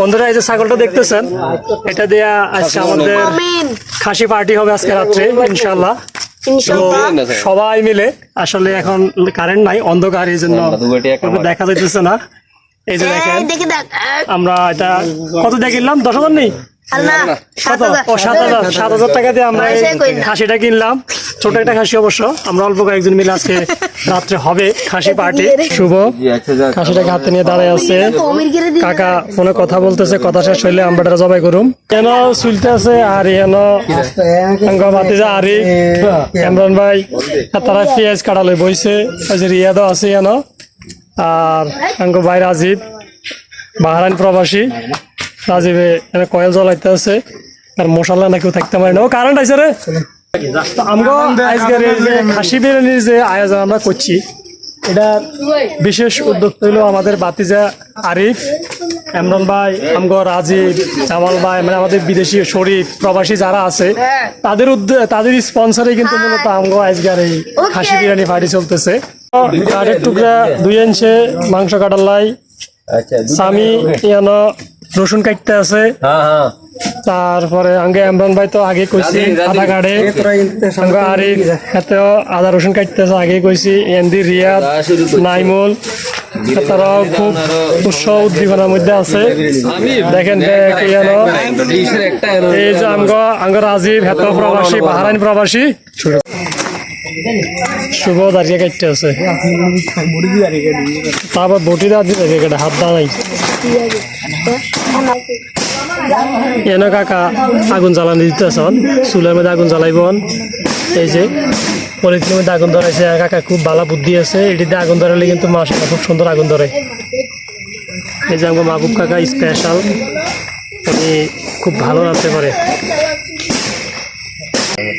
বন্ধুরা এই যে ছাগলটা দেখতেছেন এটা দিয়ে আজকে আমাদের খাসি পার্টি হবে আজকে রাত্রে ইনশাল্লাহ। তো সবাই মিলে আসলে এখন কারেন্ট নাই অন্ধকার এই জন্য দেখা যাইতেছে না। এই যে দেখেন দেখে আমরা এটা কত দেখিলাম কিনলাম? দশ হাজার নেই? সাত হাজার। টাকা দিয়ে আমরা। খাসিটা কিনলাম। ছোট একটা খাসি অবশ্য। আমরা অল্প কয়েকজন মিলে আজকে রাত্রে হবে খাসি পার্টি। শুভ। খাসিটাকে হাতে নিয়ে দাঁড়ায় আছে। কাকা ফোনে কথা বলতেছে কথা শেষ হইলে আমরা এটা জবাই করুম। কেন চুলতে আছে আর এন ভাতিজা আরি। ইমরান ভাই আর তারা পেঁয়াজ কাটালে বইছে রিয়াদও আছে এন আর আঙ্গ ভাই রাজীব বাহারাইন প্রবাসী। রাজীবে এনে কয়েল জ্বলাইতে আছে। আর মশলা না কেউ থাকতে পারে না। ও কারেন্ট আছে রে। আজকের যে খাসি বিরিয়ানির যে আয়োজন আমরা করছি এটা বিশেষ উদ্যোগ হইল আমাদের বাতিজা আরিফ এমরান ভাই আমগো রাজীব জামাল ভাই মানে আমাদের বিদেশি শরীফ প্রবাসী যারা আছে তাদের উদ্যোগ তাদের স্পন্সরে কিন্তু মূলত আমগো আজকের এই খাসি বিরিয়ানি পার্টি চলতেছে। কাঠের টুকরা দুই ইঞ্চে মাংস কাটালাই স্বামী ইয়ানো রসুন কাটতে আছে তারপরে আঙ্গে ইমরান ভাই তো আগে কইছি আধা গাড়ে আরিফ এতেও আদা রসুন কাটতেছে আগে কইছি এন্দি রিয়াদ নাইমুল তারাও খুব উৎসব উদ্দীপনার মধ্যে আছে দেখেন এই যে আঙ্গ আঙ্গ রাজীব হেত প্রবাসী বাহারাইন প্রবাসী শুভ দাঁড়িয়ে কাটতে আছে। তারপর বটি দা দিতে কেটে, হাত দা নাই। এনে কাকা আগুন জ্বালানি দিতেছন চুলের মধ্যে আগুন জ্বালাইবন এই যে, পলিথিনের মধ্যে আগুন ধরাইছে। কাকা খুব ভালো বুদ্ধি আছে। এটিতে আগুন ধরালে কিন্তু মাসা খুব সুন্দর আগুন ধরে। এই যে আমার মাহবুব কাকা স্পেশাল উনি খুব ভালো রাখতে পারে।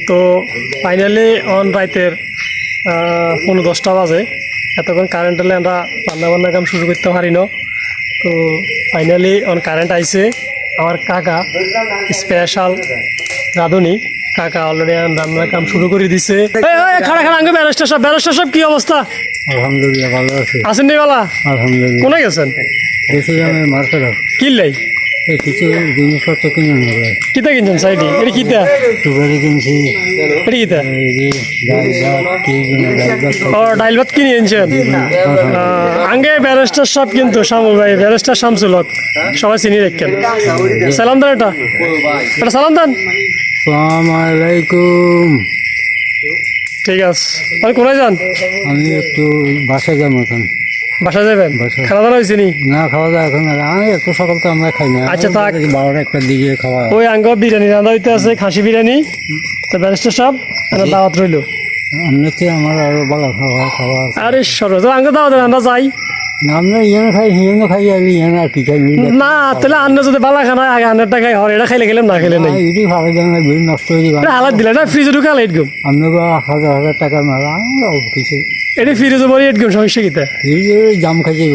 তো ফাইনালি অন রাইতের পনেরো দশটা বাজে। এতক্ষণ কারেন্ট হলে আমরা রান্না বান্না কাম শুরু করতে পারি না তো ফাইনালি অন কারেন্ট আইছে আমার কাকা স্পেশাল রাঁধুনি। কাকা অলরেডি রান্নার কাম শুরু করে দিছে। এই, এই, খাড়া খাড়া আঙ্গে ব্যারেস্টার সব ব্যারেস্টার সব কি অবস্থা? আলহামদুলিল্লাহ ভালো আছে। আসেন নি বালা? আলহামদুলিল্লাহ। কোনে গেছেন? দামে মার্কেট। কিনলাই এই কিছু জিনিসপত্র কিনে নেবে কিতা কিনছেন সাইডি? এটা কিতা? সুগারি কিনছি। এটা কিতা? ও ডাইল ভাত কিনে এনেছেন আঙ্গে ব্যারেস্টার সব কিন্তু শামুল ভাই ব্যারেস্টার শামসুলক সবাই চিনি রাখেন সালাম দেন এটা। এটা সালাম দেন। সালাম আলাইকুম। ঠিক আছে। আপনি কোথায় যান? আমি একটু বাসায় যাব এখন। বাসা যাবেন। খাওয়া দাওয়া হয়েছে নি? না খাওয়া দাওয়া এখন আমি একটু সকাল তো আমরা খাই না। আচ্ছা, থাক। বারোটা একটার দিকে খাওয়া। ওই আঙ্গ বিরিয়ানি রান্না হইতে আছে খাসি বিরিয়ানি তো ব্যারেস্টার সব একটা দাওয়াত রইল। এমনিতে আমার আরও ভালো খাওয়া খাওয়া। আরে সরো তো আঙ্গ দাওয়াত যাই। আমরা খাই খাই আর ইয়ে আর কি খাই না তাহলে আন্ন যদি বালা খানা আগে খাই হর এটা খাইলে গেলাম না খেলে নাই। এটি ভালো জানা ভিড় নষ্ট হয়ে যাবে। এটা হালাত দিলে না ফ্রিজে ঢুকে লাইট গুম। আমরা হাজার হাজার টাকা মারা কিছু এটা ফ্রিজে মরি এট গুম সমস্যা কিতা এই জাম খাইছে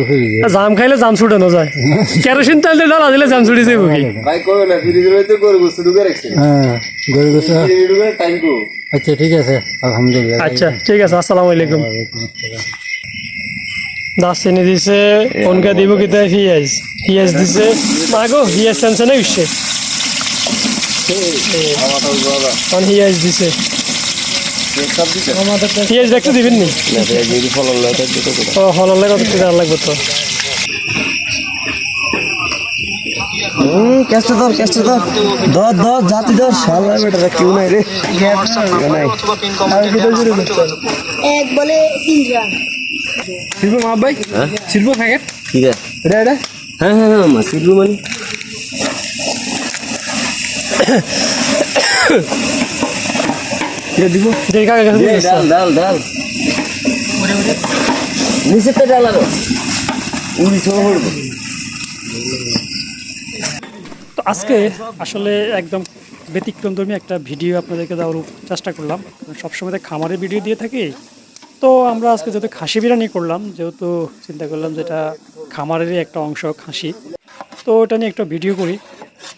জাম খাইলে জাম ছুটানো যায় কেরোসিন তেল দিয়ে ডালা দিলে জাম ছুটি যাব কি ভাই কবে না ফ্রিজের মধ্যে গরু গোস্ত ঢুকে রাখছে হ্যাঁ গরু গোসা ঢুকে টাইম কো আচ্ছা ঠিক আছে আলহামদুলিল্লাহ আচ্ছা ঠিক আছে আসসালামু আলাইকুম দাস চিনি দিছে কোনকে দিব কিতা পিঁয়াজ পিঁয়াজ দিছে মাগো পিঁয়াজ টানছে না উঠছে পিঁয়াজ দিছে পিঁয়াজ দেখতে দিবেন নি? ও হললে কত টাকা লাগবে তো। কেষ্ট ধর কেষ্ট ধর। ধর ধর জাতি ধর। শালা বেটা কেউ নাই রে। এক বলে তিন রান শিল্প মা ভাই শিল্প প্যাকেট ঠিক আছে এটা এটা হ্যাঁ হ্যাঁ হ্যাঁ মা শিল্প মানে? দিব? যে কাকা কাছে ডাল ডাল ডাল। নিচে তো ডাল আরও। উড়ি ছোট পড়ব তো আজকে আসলে একদম ব্যতিক্রমধর্মী একটা ভিডিও আপনাদেরকে দেওয়ার চেষ্টা করলাম। সবসময় তো খামারের ভিডিও দিয়ে থাকি। তো আমরা আজকে যেহেতু খাসি বিরিয়ানি করলাম যেহেতু চিন্তা করলাম যেটা খামারেরই একটা অংশ খাসি। তো ওটা নিয়ে একটা ভিডিও করি।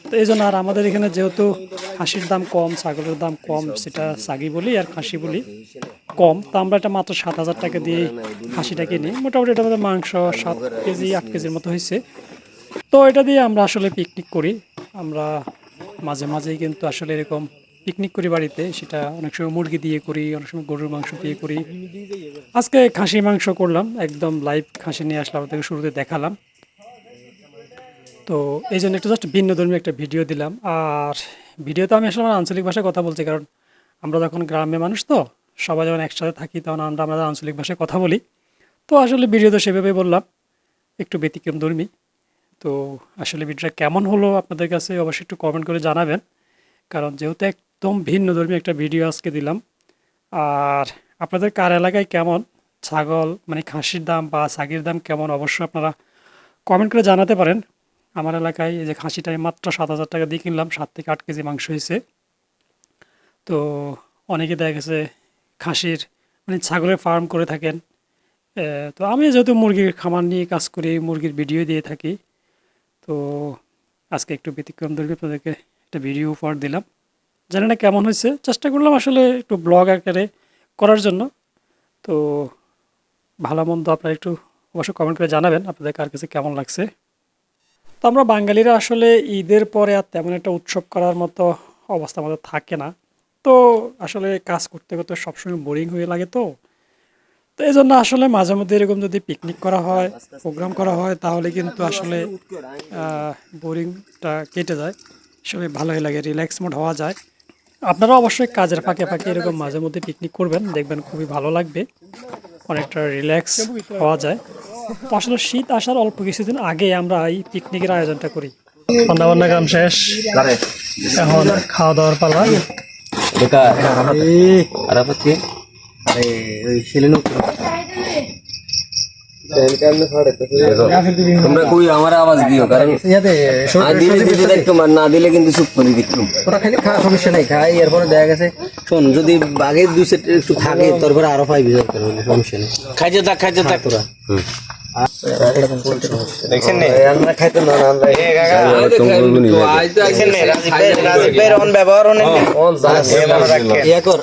তো এই জন্য আর আমাদের এখানে যেহেতু খাসির দাম কম, ছাগলের দাম কম, সেটা সাগি বলি আর খাসি বলি, কম। তো আমরা এটা মাত্র সাত হাজার টাকা দিয়ে খাসিটা কিনি। মোটামুটি এটা আমাদের মাংস সাত কেজি, আট কেজির মতো হয়েছে। তো এটা দিয়ে আমরা আসলে পিকনিক করি। আমরা মাঝে মাঝেই কিন্তু আসলে এরকম পিকনিক করি বাড়িতে। সেটা অনেক সময় মুরগি দিয়ে করি, অনেক সময় গরুর মাংস দিয়ে করি। আজকে খাসি মাংস করলাম, একদম লাইভ খাসি নিয়ে আসলাম, আপনাদেরকে শুরুতে দেখালাম। তো এই জন্য একটু জাস্ট ভিন্ন ধর্মী একটা ভিডিও দিলাম। আর ভিডিওতে আমি আসলে আঞ্চলিক ভাষায় কথা বলছি, কারণ আমরা যখন গ্রামে মানুষ তো, সবাই যখন একসাথে থাকি তখন আমরা আমাদের আঞ্চলিক ভাষায় কথা বলি। তো আসলে ভিডিও তো সেভাবে বললাম, একটু ব্যতিক্রম ধর্মী। তো আসলে ভিডিওটা কেমন হলো আপনাদের কাছে অবশ্যই একটু কমেন্ট করে জানাবেন, কারণ যেহেতু একদম ভিন্ন ধর্মী একটা ভিডিও আজকে দিলাম। আর আপনাদের কার এলাকায় কেমন? ছাগল মানে খাসির দাম বা ছাগির দাম কেমন? অবশ্যই আপনারা কমেন্ট করে জানাতে পারেন। আমার এলাকায় এই যে খাসিটা মাত্র সাত হাজার টাকা দিয়ে কিনলাম, সাত থেকে আট কেজি মাংস হয়েছে। তো অনেকে দেখা গেছে খাসির মানে ছাগলের ফার্ম করে থাকেন। তো আমি যেহেতু মুরগির খামার নিয়ে কাজ করি, মুরগির ভিডিও দিয়ে থাকি। তো আজকে একটু ব্যতিক্রম ধর্মী আপনাদেরকে একটা ভিডিও উপহার দিলাম। জানি না কেমন হয়েছে, চেষ্টা করলাম আসলে একটু ব্লগ আকারে করার জন্য। তো ভালো মন্দ আপনারা একটু অবশ্যই কমেন্ট করে জানাবেন, আপনাদের কার কাছে কেমন লাগছে। তো আমরা বাঙালিরা আসলে ঈদের পরে আর তেমন একটা উৎসব করার মতো অবস্থা আমাদের থাকে না। তো আসলে কাজ করতে করতে সবসময় বোরিং হয়ে লাগে তো। তো এই জন্য আসলে মাঝে মধ্যে এরকম যদি পিকনিক করা হয় প্রোগ্রাম করা হয়, তাহলে কিন্তু আসলে বোরিংটা কেটে যায়। আসলে ভালোই লাগে রিল্যাক্স মোড হওয়া যায়। আপনারা অবশ্যই কাজের ফাঁকে ফাঁকে এরকম মাঝে মধ্যে পিকনিক করবেন, দেখবেন খুবই ভালো লাগবে। অনেকটা রিল্যাক্স হওয়া যায়। আসলে শীত আসার অল্প কিছুদিন আগে আমরা এই পিকনিকের আয়োজনটা করি। রান্না বান্না কাম শেষ। এখন খাওয়া দাওয়ার পালা। বেকার। আরাফাত কে তোমরা কই আমার আওয়াজ দিও কারণ দিলে দিলে দেখতো না দিলে কিন্তু চুপ করে দেখতো ওরা খালি খাওয়া সমস্যা নাই খাই এরপরে দেখা গেছে শোন যদি বাঘের দুই সেট একটু থাকে তারপরে আরও পাইবি সমস্যা নেই খাইতে থাক খাইতে থাক তোরা দেখছেন আমরা খাইতে না না আমরা আজ তো আইছেন রাজীব ভাই ব্যবহার অনেক ইয়া কর